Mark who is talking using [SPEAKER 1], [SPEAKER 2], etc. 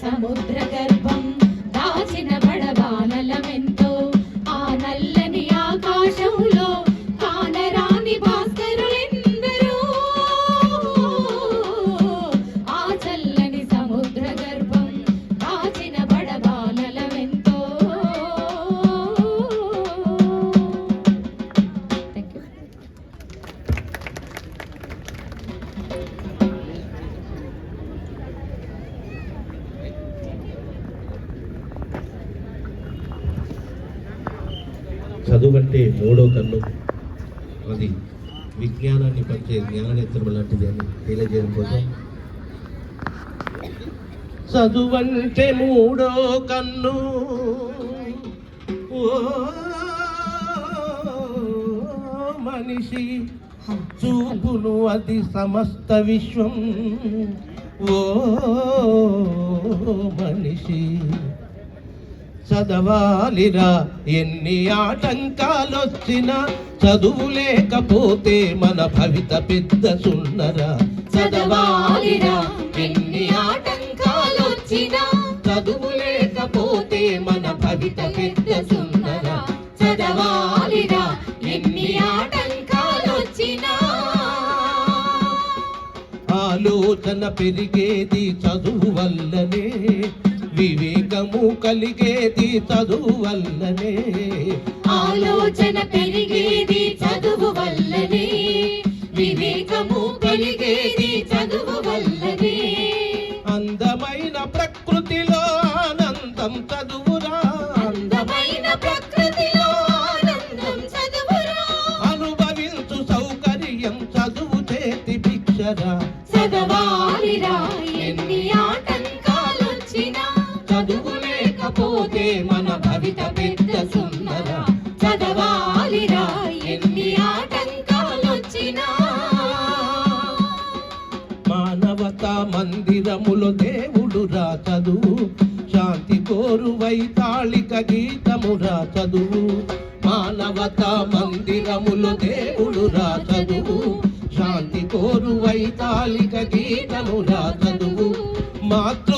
[SPEAKER 1] ¡Suscríbete al! చదువు అంటే మూడో కన్ను. అది విజ్ఞానాన్ని పంచే జ్ఞాననేత్రం లాంటిది అని తెలియజేయడం కోసం చదువంటే మూడో కన్ను. ఓ మనిషి చూపును అది సమస్త విశ్వం. ఓ మనిషి చదవాలిరా ఎన్ని ఆటంకాలొచ్చినా చదువు లేకపోతే మన భవిత పెద్ద సున్నరా
[SPEAKER 2] చదవాలిరా ఎన్ని ఆటంకాలొచ్చినా
[SPEAKER 1] చదువు లేకపోతే మన భవిత పెద్ద సున్నరా
[SPEAKER 2] చదవాలిరా ఎన్ని ఆటంకాలొచ్చినా.
[SPEAKER 1] ఆలోచన పెరిగేది చదువు వల్లనే. వివేకము కలిగేది చదువు వల్లనే.
[SPEAKER 2] ఆలోచన
[SPEAKER 1] మందిరములో దేవుడు రా చదువు శాంతి కోరు వైతాళిక గీతము రా చదువు మానవత మందిరములో దేవుడు రా చదువు శాంతి కోరు వైతాళిక గీతము రా చదువు మాతృత్వపు